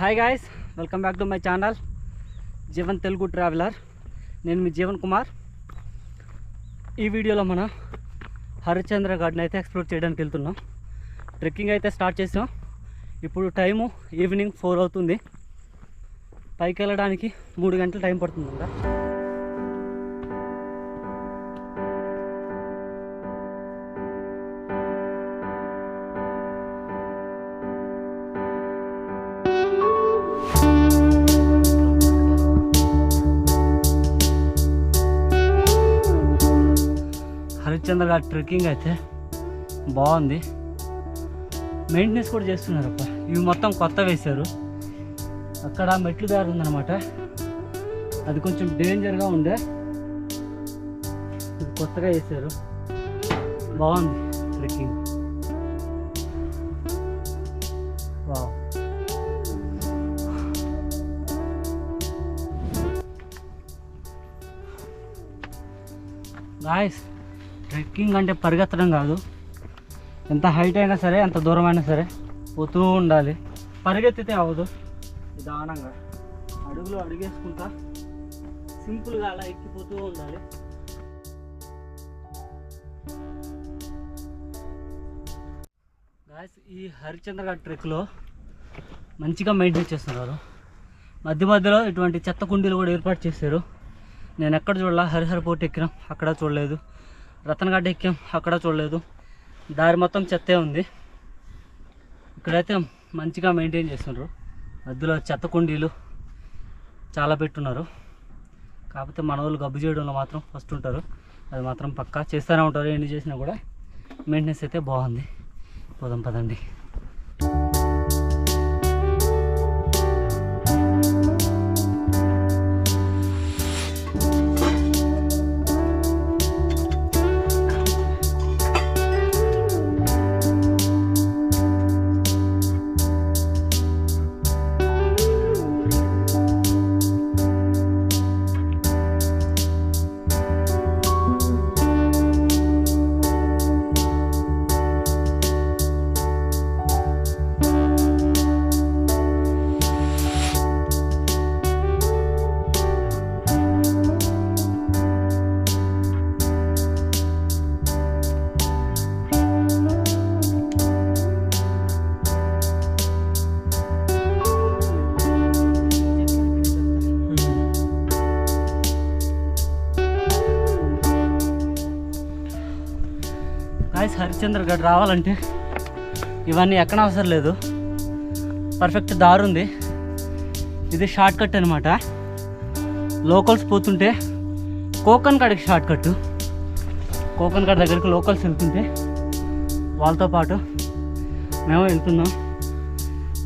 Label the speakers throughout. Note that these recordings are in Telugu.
Speaker 1: Hi guys welcome back to my channel Jeevan Telugu traveller నేను మీ జీవన్ కుమార్ ఈ వీడియోలో మనం హరిశ్చంద్ర గార్డెన్ అయితే ఎక్స్ప్లోర్ చేయడానికి వెళ్తున్నాం. ట్రెక్కింగ్ అయితే స్టార్ట్ చేసాం. ఇప్పుడు టైము ఈవినింగ్ ఫోర్ అవుతుంది. పైకి వెళ్ళడానికి మూడు గంటల టైం పడుతుందంట హరిశ్చంద్ర గారి ట్రెక్కింగ్ అయితే బాగుంది. మెయింటెనెన్స్ కూడా చేస్తున్నారు అప్ప ఇవి మొత్తం కొత్త వేశారు. అక్కడ మెట్లు దారి ఉందన్నమాట అది కొంచెం డేంజర్గా ఉండే. ఇది కొత్తగా వేశారు. బాగుంది ట్రెక్కింగ్. వావ్ గాయస్ ట్రెక్కింగ్ అంటే పరిగెత్తడం కాదు. ఎంత హైట్ అయినా సరే ఎంత దూరం అయినా సరే పోతూ ఉండాలి. పరిగెత్తితే అవ్వదు. నిదానంగా. అడుగులు అడుగేసుకుంటా సింపుల్గా అలా ఎక్కిపోతూ ఉండాలి. గాయస్ ఈ హరిచంద్ర ఘాట్ ట్రెక్లో మంచిగా మెయింటైన్ చేస్తున్నారు. మధ్య మధ్యలో ఇటువంటి చెత్త కుండీలు కూడా ఏర్పాటు చేశారు. నేను ఎక్కడ చూడాల హరిహర పోటీ ఎక్కినాం అక్కడ చూడలేదు. రతనగడ్డ ఎక్కాం అక్కడ చూడలేదు. దారి మొత్తం చెత్తే ఉంది. ఇక్కడైతే మంచిగా మెయింటైన్ చేస్తున్నారు మధ్యలో చెత్త కుండీలు చాలా పెట్టున్నారు. కాకపోతే మన వాళ్ళు గబ్బు చేయడంలో మాత్రం ఫస్ట్ ఉంటారు. అది మాత్రం పక్కా చేస్తూనే ఉంటారు. ఎన్ని చేసినా కూడా మెయింటెనెన్స్ అయితే బాగుంది. పోదాం పదండి. హరిశ్చంద్ర గడ్ రావాలంటే ఇవన్నీ ఎక్కడ అవసరం లేదు. పర్ఫెక్ట్ దారి ఉంది ఇది షార్ట్ కట్ అనమాట లోకల్స్ పోతుంటే కోకన్ కాడికి షార్ట్ కట్ కోకన్ కాడ దగ్గరికి లోకల్స్ వెళ్తుంటే వాళ్ళతో పాటు మేము వెళ్తున్నాం.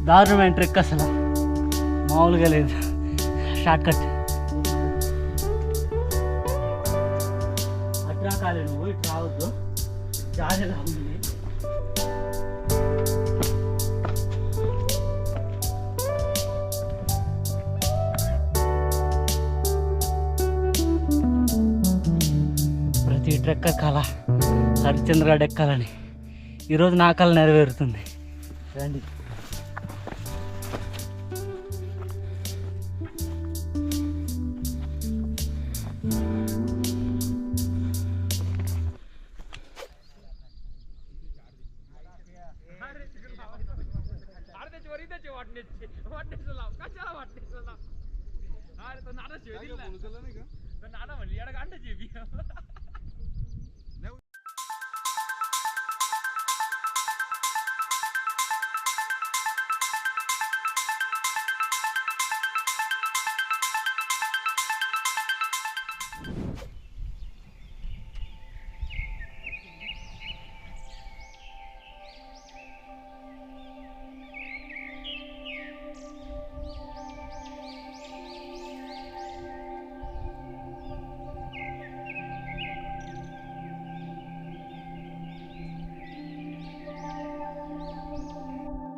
Speaker 1: దారుణమైన ట్రెక్ అసలు. మామూలుగా లేదు. షార్ట్ కట్ కాలేదు జాగ్రత్తగా ఉంది ప్రతి ట్రెక్క కళ హరిచంద్రగాడు ఎక్కాలని ఈరోజు నా కళ నెరవేరుతుంది. రండి.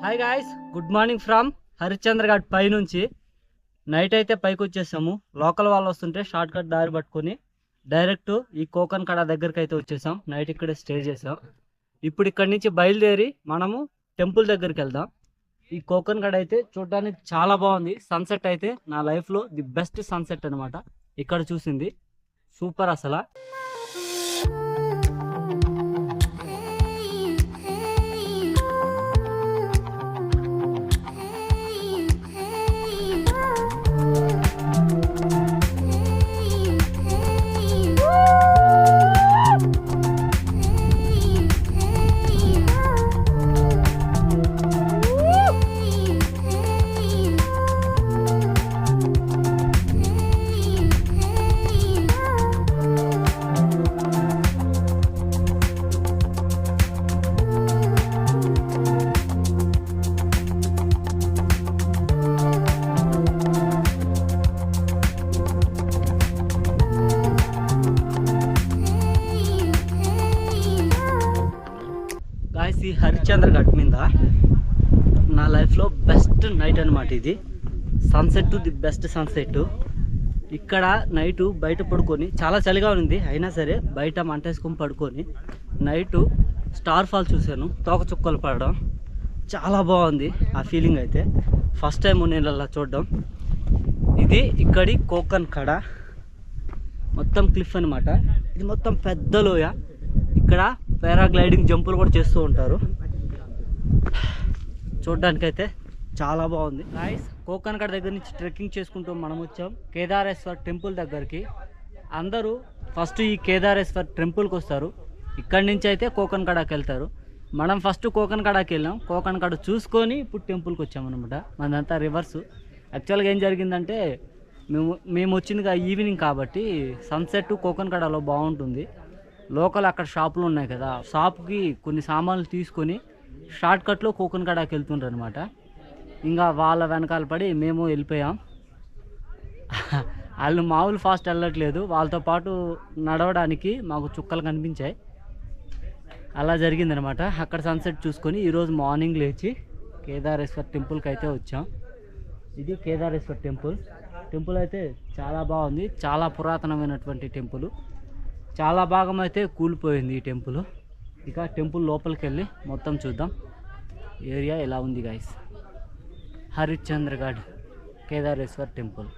Speaker 1: Hi guys good morning from Harishchandra ghat పై నుంచి నైట్ అయితే పైకి వచ్చేసాము లోకల్ వాళ్ళు వస్తుంటే షార్ట్ కట్ దారి పట్టుకొని డైరెక్ట్ ఈ కోకన్ కడ దగ్గరికి అయితే వచ్చేసాం. నైట్ ఇక్కడే స్టే చేసాం. ఇప్పుడు ఇక్కడి నుంచి బయలుదేరి మనము టెంపుల్ దగ్గరికి వెళ్దాం. ఈ కోకన్ కడ అయితే చూడడానికి చాలా బాగుంది. సన్సెట్ అయితే నా లైఫ్లో ది బెస్ట్ సన్సెట్ అనమాట ఇక్కడ చూసింది. సూపర్ అసలు. లైఫ్లో బెస్ట్ నైట్ అనమాట ఇది. సన్సెట్ ది బెస్ట్ సన్సెట్ ఇక్కడ నైట్ బయట పడుకొని చాలా చలిగా ఉంది అయినా సరే బయట మంటేసుకొని పడుకొని నైట్ స్టార్ ఫాల్ చూశాను తోక చుక్కలు పడడం చాలా బాగుంది ఆ ఫీలింగ్ అయితే. ఫస్ట్ టైం నేను అలా చూడడం. ఇది ఇక్కడి కోకన్ కడ. మొత్తం క్లిఫ్ అనమాట ఇది మొత్తం పెద్ద లోయ. ఇక్కడ పారాగ్లైడింగ్ జంపులు కూడా చేస్తూ ఉంటారు. చూడడానికైతే చాలా బాగుంది. గాయస్ కోకన్గఢ్ దగ్గర నుంచి ట్రెక్కింగ్ చేసుకుంటూ మనం వచ్చాం. కేదారేశ్వర్ టెంపుల్ దగ్గరికి. అందరూ ఫస్ట్ ఈ కేదారేశ్వర్ టెంపుల్కి వస్తారు. ఇక్కడి నుంచి అయితే కోకన్గఢకి వెళ్తారు. మనం ఫస్ట్ కోకన్గఢకి వెళ్ళాం. కోకన్గఢ చూసుకొని ఇప్పుడు టెంపుల్కి వచ్చామన్నమాట. మనదంతా రివర్స్ యాక్చువల్గా ఏం జరిగిందంటే మేము మేము వచ్చిందిగా ఈవినింగ్ కాబట్టి సన్సెట్ కోకన్గఢలో బాగుంటుంది. లోకల్ అక్కడ షాపులు ఉన్నాయి కదా. షాప్కి కొన్ని సామాన్లు తీసుకొని షార్ట్ కట్లో కోకన్గఢకి వెళ్తుండ్రు అనమాట ఇంకా వాళ్ళ వెనకాల పడి మేము వెళ్ళిపోయాం. వాళ్ళు మామూలు ఫాస్ట్ వెళ్ళట్లేదు. వాళ్ళతో పాటు నడవడానికి మాకు చుక్కలు కనిపించాయి. అలా జరిగిందనమాట అక్కడ సన్సెట్ చూసుకొని ఈరోజు మార్నింగ్ లేచి కేదారేశ్వర్ టెంపుల్కి అయితే వచ్చాం. ఇది కేదారేశ్వర్ టెంపుల్ టెంపుల్ అయితే చాలా బాగుంది. చాలా పురాతనమైనటువంటి టెంపుల్ చాలా భాగం అయితే కూలిపోయింది ఈ టెంపుల్ ఇక టెంపుల్ లోపలికి వెళ్ళి మొత్తం చూద్దాం. ఏరియా ఎలా ఉంది గాయస్ హరిశ్చంద్రగఢ్ కేదారేశ్వర్ టెంపుల్.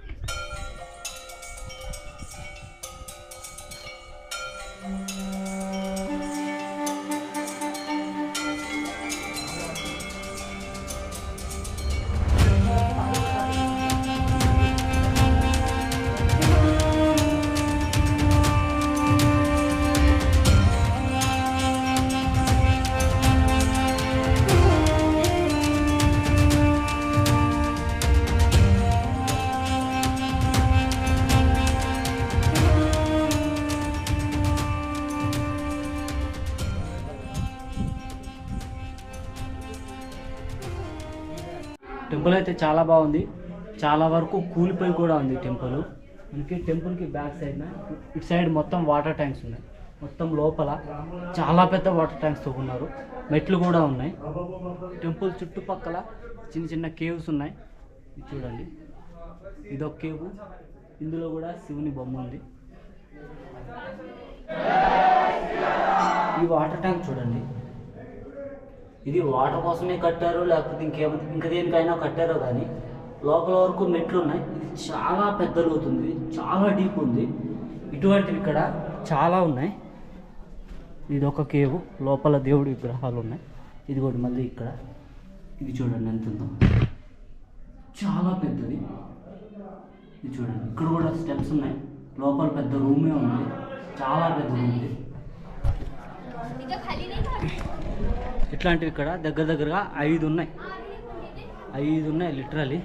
Speaker 1: అయితే చాలా బాగుంది. చాలా వరకు కూలిపోయి కూడా ఉంది టెంపుల్. మనకి టెంపుల్కి బ్యాక్ సైడ్ ఇటు సైడ్ మొత్తం వాటర్ ట్యాంక్స్ ఉన్నాయి. మొత్తం లోపల చాలా పెద్ద వాటర్ ట్యాంక్స్ ఉన్నారు. మెట్లు కూడా ఉన్నాయి. టెంపుల్ చుట్టుపక్కల చిన్న చిన్న కేవ్స్ ఉన్నాయి. ఇది చూడండి. ఇదొక కేవ్. ఇందులో కూడా శివుని బొమ్మ ఉంది. ఈ వాటర్ ట్యాంక్ చూడండి. ఇది వాటర్ కోసమే కట్టారు లేకపోతే ఇంకేమో ఇంకా దేనికైనా కట్టారో కానీ లోపల వరకు మెట్లు ఉన్నాయి ఇది చాలా పెద్ద లోతుంది చాలా డీప్ ఉంది. ఇటువంటివి ఇక్కడ చాలా ఉన్నాయి. ఇది ఒక కేవు. లోపల దేవుడి విగ్రహాలు ఉన్నాయి. ఇది కూడా మళ్ళీ ఇక్కడ. ఇది చూడండి ఎంత ఉందో. చాలా పెద్దది. ఇది చూడండి. ఇక్కడ కూడా స్టెప్స్ ఉన్నాయి. లోపల పెద్ద రూమే ఉంది. చాలా పెద్ద రూమ్ ఇట్లాంటివి ఇక్కడ దగ్గర దగ్గరగా ఐదు ఉన్నాయి. ఐదు ఉన్నాయి లిటరలీ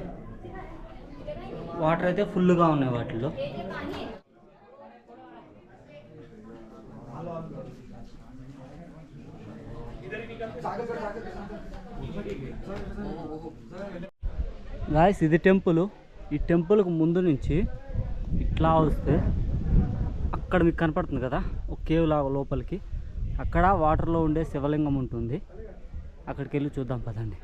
Speaker 1: వాటర్ అయితే ఫుల్గా ఉన్నాయి వాటిల్లో. గాయస్ ఇది టెంపుల్ ఈ టెంపుల్కి ముందు నుంచి ఇట్లా వస్తే అక్కడ మీకు కనపడుతుంది కదా? ఒక కేవ్ లాగా లోపలికి. అక్కడ వాటర్లో ఉండే శివలింగం ఉంటుంది. అక్కడికి వెళ్ళి చూద్దాం పదండి.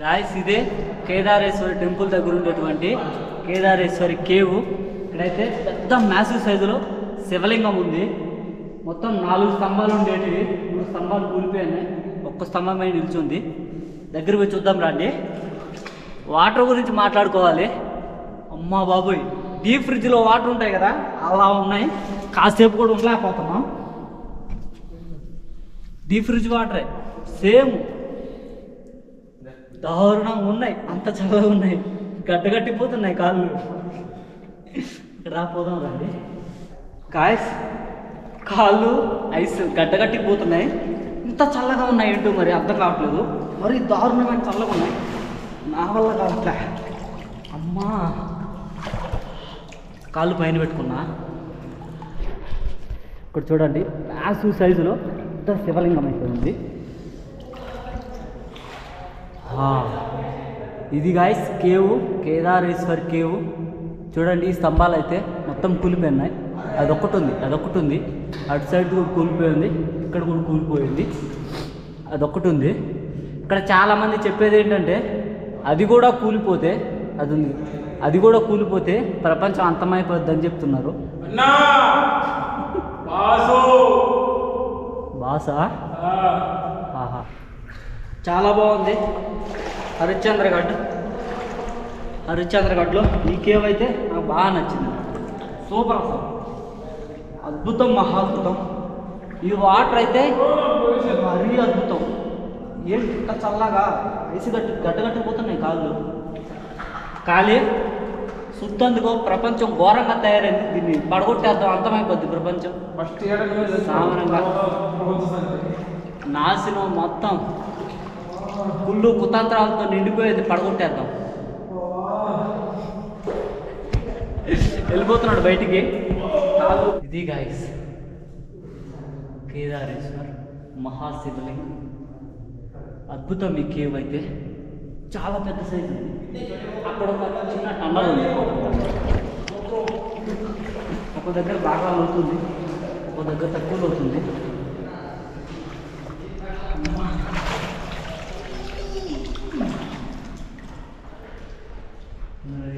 Speaker 1: గాయస్ ఇదే కేదారేశ్వరి టెంపుల్ దగ్గర ఉండేటువంటి కేదారేశ్వరి కేవు. ఇక్కడైతే పెద్ద మ్యాసివ్ సైజులో శివలింగం ఉంది. మొత్తం నాలుగు స్తంభాలు ఉండేటివి. మూడు స్తంభాలు కూలిపోయినాయి ఒక్క స్తంభం మీద నిల్చుంది. దగ్గర పోయి చూద్దాం రండి. వాటర్ గురించి మాట్లాడుకోవాలి. అమ్మా బాబోయ్ డీప్ ఫ్రిడ్జ్లో వాటర్ ఉంటాయి కదా అలా ఉన్నాయి. కాసేపు కూడా ఉండలేకపోతున్నాం. డీప్ ఫ్రిడ్జ్ వాటరే సేమ్. దారుణంగా ఉన్నాయి. అంత చల్లగా ఉన్నాయి. గడ్డగట్టిపోతున్నాయి కాళ్ళు. ఇక్కడ రాపోదాం రండి. కాయస్ కాళ్ళు ఐస్ గడ్డగట్టిపోతున్నాయి ఇంత చల్లగా ఉన్నాయి ఏంటో మరి అర్థం కావట్లేదు. మరి దారుణమైన చల్లగా ఉన్నాయి. నా వల్ల కావట్లే. అమ్మా. కాళ్ళు పైన పెట్టుకున్నా. ఇక్కడ చూడండి మ్యాసివ్ సైజులో పెద్ద శివలింగం అయిపోయింది ఇది గాయస్ కేవు కేదారేశ్వర్ కేవు. చూడండి ఈ స్తంభాలు అయితే మొత్తం కూలిపోయినాయి అదొక్కటి ఉంది అదొక్కటి ఉంది అటు సైడ్ కూడా కూలిపోయింది ఇక్కడ కూడా కూలిపోయింది. అదొక్కటి ఉంది ఇక్కడ చాలామంది చెప్పేది ఏంటంటే అది కూడా కూలిపోతే అది ఉంది. అది కూడా కూలిపోతే ప్రపంచం అంతమైపోద్ది అని చెప్తున్నారు
Speaker 2: బాసు!
Speaker 1: ఆహా. చాలా బాగుంది. ఈ కేవ్ అయితే నాకు బాగా నచ్చింది. సూపర్ అసలు. అద్భుతం మహాద్భుతం. ఈ వాటర్ అయితే మరీ అద్భుతం. ఏంటి ఇంకా చల్లగా ఐసి గట్టి గట్టగట్టిపోతున్నాయి కాళ్ళు. ఖాళీ సుత్తందుకో ప్రపంచం ఘోరంగా తయారైంది. దీన్ని పడగొట్టేద్దాం. అంతమైపోద్ది ప్రపంచం.
Speaker 2: ఫస్ట్ ఇయర్
Speaker 1: సామాన్యంగా. నాశనం మొత్తం. కుళ్ళు కుతంత్రాలతో నిండిపోయేది పడగొట్టేద్దాం. వెళ్ళిపోతున్నాడు బయటికి. కాదు. ఇది గాయస్ కేదారేశ్వర్ మహాశివలింగ్. అద్భుతం ఈ కేవ్ అయితే. చాలా పెద్ద సైజు అక్కడ ఒక చిన్న టన్నల్ ఉంది. ఒక దగ్గర బాగా అవుతుంది. ఒక దగ్గర తక్కువ అవుతుంది.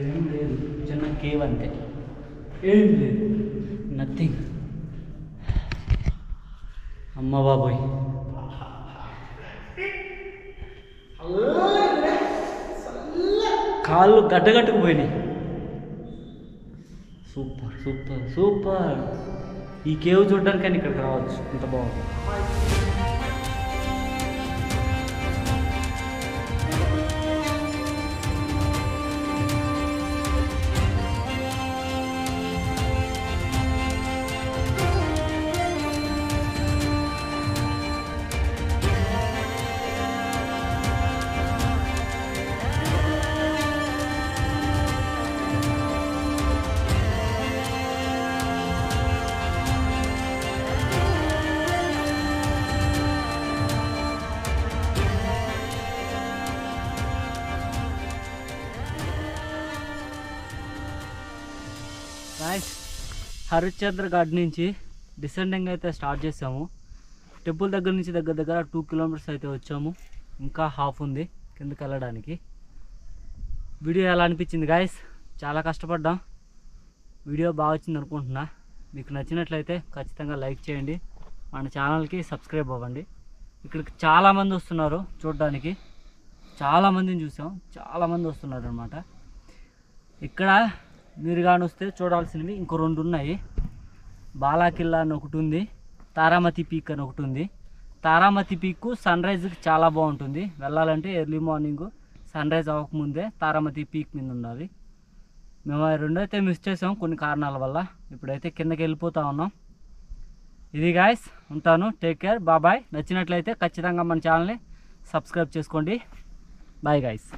Speaker 1: ఏం లేదు. చిన్న కేవ్ అంతే ఏం లేదు. నథింగ్ అమ్మ బాబోయ్ కాళ్ళు గడ్డగట్టుకుపోయినాయి. సూపర్ సూపర్ సూపర్ ఈ కేవ్ చూడడానికని ఇక్కడికి రావచ్చు. ఇంత బాగుంది. హరిశ్చంద్ర ఘాట్ నుంచి డిసెండింగ్ అయితే స్టార్ట్ చేసాము. టెంపుల్ దగ్గర నుంచి దగ్గర దగ్గర టూ కిలోమీటర్స్ అయితే వచ్చాము. ఇంకా హాఫ్ ఉంది కిందకి వెళ్ళడానికి. వీడియో ఎలా అనిపించింది గాయస్ చాలా కష్టపడ్డాం. వీడియో బాగా వచ్చింది అనుకుంటున్నా. మీకు నచ్చినట్లయితే ఖచ్చితంగా లైక్ చేయండి. మన ఛానల్కి సబ్స్క్రైబ్ అవ్వండి. ఇక్కడికి చాలామంది వస్తున్నారు చూడడానికి. చాలామందిని చూసాం. చాలామంది వస్తున్నారు అనమాట ఇక్కడ మీరు కానీ వస్తే చూడాల్సినవి ఇంకో రెండు ఉన్నాయి బాలాకిల్లా అని ఒకటి ఉంది తారామతి పీక్ అని ఒకటి ఉంది తారామతి పీక్ సన్ రైజ్కి చాలా బాగుంటుంది. వెళ్ళాలంటే ఎర్లీ మార్నింగ్ సన్ రైజ్ అవ్వకముందే తారామతి పీక్ మీద ఉన్నది మేము రెండైతే మిస్ చేసాం కొన్ని కారణాల వల్ల. ఇప్పుడైతే కిందకి వెళ్ళిపోతా ఉన్నాం. ఇది గాయస్ ఉంటాను. టేక్ కేర్ బాబాయ్ నచ్చినట్లయితే ఖచ్చితంగా మన ఛానల్ని సబ్స్క్రైబ్ చేసుకోండి. Bye guys.